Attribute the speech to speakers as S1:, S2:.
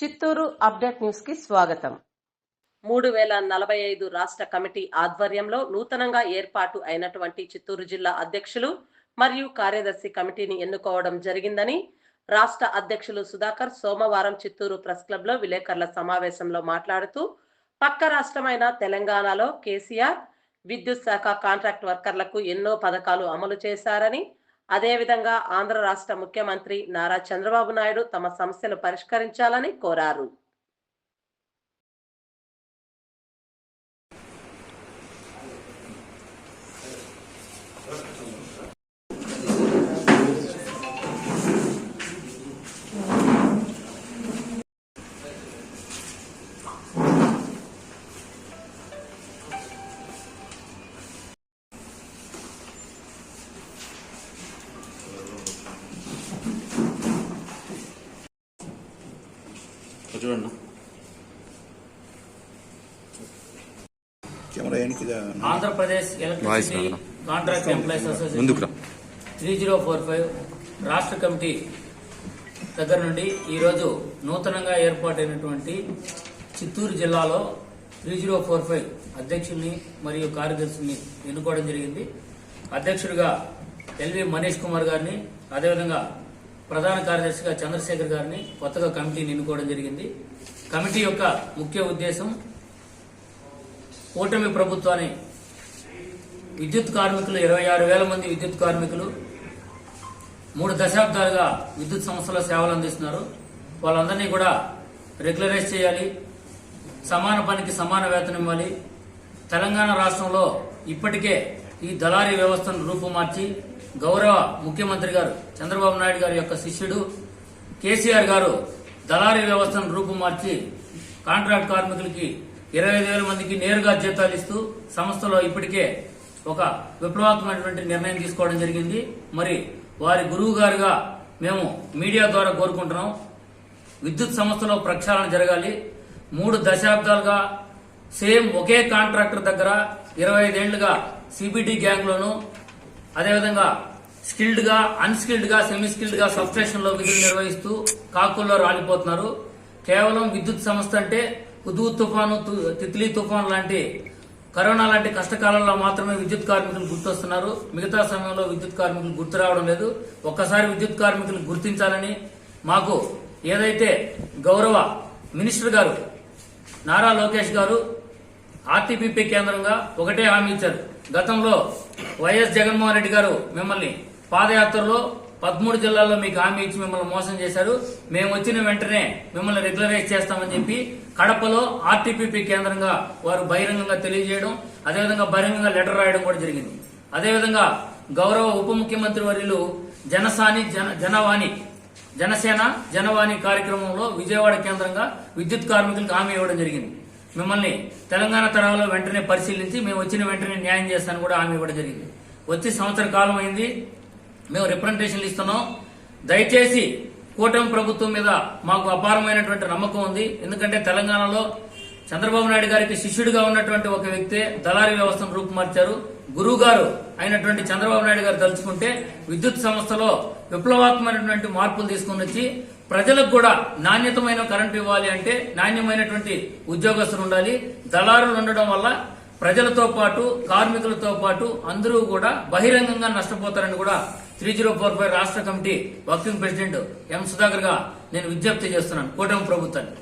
S1: Chittoor update న్యూస్కి స్వాగతం. మూడు వేల నలభై ఐదు రాష్ట్ర కమిటీ ఆధ్వర్యంలో నూతనంగా ఏర్పాటు అయినటువంటి చిత్తూరు జిల్లా అధ్యక్షులు మరియు కార్యదర్శి కమిటీని ఎన్నుకోవడం జరిగిందని రాష్ట్ర అధ్యక్షులు సుధాకర్ సోమవారం చిత్తూరు ప్రెస్ క్లబ్లో విలేకరుల సమావేశంలో మాట్లాడుతూ పక్క రాష్ట్రమైన తెలంగాణలో కేసీఆర్ విద్యుత్ శాఖ కాంట్రాక్ట్ వర్కర్లకు ఎన్నో పథకాలు అమలు చేశారని అదేవిధంగా ఆంధ్ర రాష్ట్ర ముఖ్యమంత్రి నారా చంద్రబాబు నాయుడు తమ సమస్యలు పరిష్కరించాలని కోరారు.
S2: చూడండి.
S3: Andhra Pradesh electricity? Contract employees association. Three zero four five రాష్ట్ర కమిటీ దగ్గర నుండి ఈరోజు నూతనంగా ఏర్పాటైనటువంటి చిత్తూరు జిల్లాలో త్రీ జీరో ఫోర్ ఫైవ్ అధ్యక్షుల్ని మరియు కార్యదర్శిని ఎన్నుకోవడం జరిగింది. అధ్యక్షుడిగా ఎల్వి మనీష్ కుమార్ గారిని అదేవిధంగా ప్రధాన కార్యదర్శిగా చంద్రశేఖర్ గారిని కొత్తగా కమిటీని ఎన్నుకోవడం జరిగింది. కమిటీ యొక్క ముఖ్య ఉద్దేశం కూటమి ప్రభుత్వాన్ని విద్యుత్ కార్మికులు ఇరవై ఆరు వేల మంది విద్యుత్ కార్మికులు మూడు దశాబ్దాలుగా విద్యుత్ సంస్థలో సేవలు అందిస్తున్నారు. వాళ్ళందరినీ కూడా రెగ్యులరైజ్ చేయాలి. సమాన పనికి సమాన వేతనం ఇవ్వాలి. తెలంగాణ రాష్ట్రంలో ఇప్పటికే ఈ దళారీ వ్యవస్థను రూపుమార్చి గౌరవ ముఖ్యమంత్రి గారు చంద్రబాబు నాయుడు గారి యొక్క శిష్యుడు కేసీఆర్ గారు దళారీ వ్యవస్థను రూపుమార్చి కాంట్రాక్ట్ కార్మికులకి ఇరవై వేల మందికి నేరుగా జీతాలు ఇస్తూ సంస్థలో ఇప్పటికే ఒక విప్లవాత్మకమైనటువంటి నిర్ణయం తీసుకోవడం జరిగింది. మరి వారి గురువు గారుగా మేము మీడియా ద్వారా కోరుకుంటున్నాం. విద్యుత్ సంస్థలో ప్రక్షాళన జరగాలి. మూడు దశాబ్దాలుగా సేమ్ ఒకే కాంట్రాక్టర్ దగ్గర ఇరవై ఐదేళ్ళుగా సిబిటి గ్యాంగ్లోను అదేవిధంగా స్కిల్డ్గా అన్స్కిల్డ్గా సెమీ స్కిల్డ్గా సబ్స్టేషన్లో విధులు నిర్వహిస్తూ కాకుల్లో రాలిపోతున్నారు. కేవలం విద్యుత్ సంస్థ అంటే హుదూ తుఫాను తు- తిత్లీ తుఫాను లాంటి కరోనా లాంటి కష్టకాలంలో మాత్రమే విద్యుత్ కార్మికులు గుర్తొస్తున్నారు. మిగతా సమయంలో విద్యుత్ కార్మికులు గుర్తు రావడం లేదు. ఒక్కసారి విద్యుత్ కార్మికులు గుర్తించాలని మాకు ఏదైతే గౌరవ మినిస్టర్ గారు నారా లోకేష్ గారు ఆర్టీపీపీ కేంద్రంగా ఒకటే హామీ ఇచ్చారు. గతంలో వైఎస్ జగన్మోహన్ రెడ్డి గారు మిమ్మల్ని పాదయాత్రలో పదమూడు జిల్లాల్లో మీకు హామీ ఇచ్చి మిమ్మల్ని మోసం చేశారు. మేము వచ్చిన వెంటనే మిమ్మల్ని రెగ్యులరైజ్ చేస్తామని చెప్పి కడపలో ఆర్టీపీపీ కేంద్రంగా వారు బహిరంగంగా తెలియజేయడం అదేవిధంగా బహిరంగంగా లెటర్ రాయడం కూడా జరిగింది. అదేవిధంగా గౌరవ ఉప ముఖ్యమంత్రి వర్యులు జనసాని జన జనవాణి జనసేన జనవాణి కార్యక్రమంలో విజయవాడ కేంద్రంగా విద్యుత్ కార్మికులకు హామీ ఇవ్వడం జరిగింది. మిమ్మల్ని తెలంగాణ తరహాలో వెంటనే పరిశీలించి మేము వచ్చిన వెంటనే న్యాయం చేస్తాను కూడా హామీ ఇవ్వడం జరిగింది. వచ్చి సంవత్సర కాలం అయింది. మేము రిప్రజెంటేషన్లు ఇస్తున్నాం. దయచేసి కూటమి ప్రభుత్వం మీద మాకు అపారమైనటువంటి నమ్మకం ఉంది. ఎందుకంటే తెలంగాణలో చంద్రబాబు నాయుడు గారికి శిష్యుడిగా ఉన్నటువంటి ఒక వ్యక్తే దళారీ వ్యవస్థను రూపుమార్చారు. గురువు గారు అయినటువంటి చంద్రబాబు నాయుడు గారు తలుచుకుంటే విద్యుత్ సంస్థలో విప్లవాత్మకమైనటువంటి మార్పులు తీసుకుని వచ్చి ప్రజలకు కూడా నాణ్యతమైన కరెంటు ఇవ్వాలి అంటే నాణ్యమైనటువంటి ఉద్యోగస్తులు ఉండాలి. దళారులు ఉండడం వల్ల ప్రజలతో పాటు కార్మికులతో పాటు అందరూ కూడా బహిరంగంగా నష్టపోతారని కూడా త్రీ జీరో ఫోర్ ఫైవ్ రాష్ట్ర కమిటీ వర్కింగ్ ప్రెసిడెంట్ ఎం సుధాకర్గా నేను విజ్ఞప్తి చేస్తున్నాను. కూటమి ప్రభుత్వాన్ని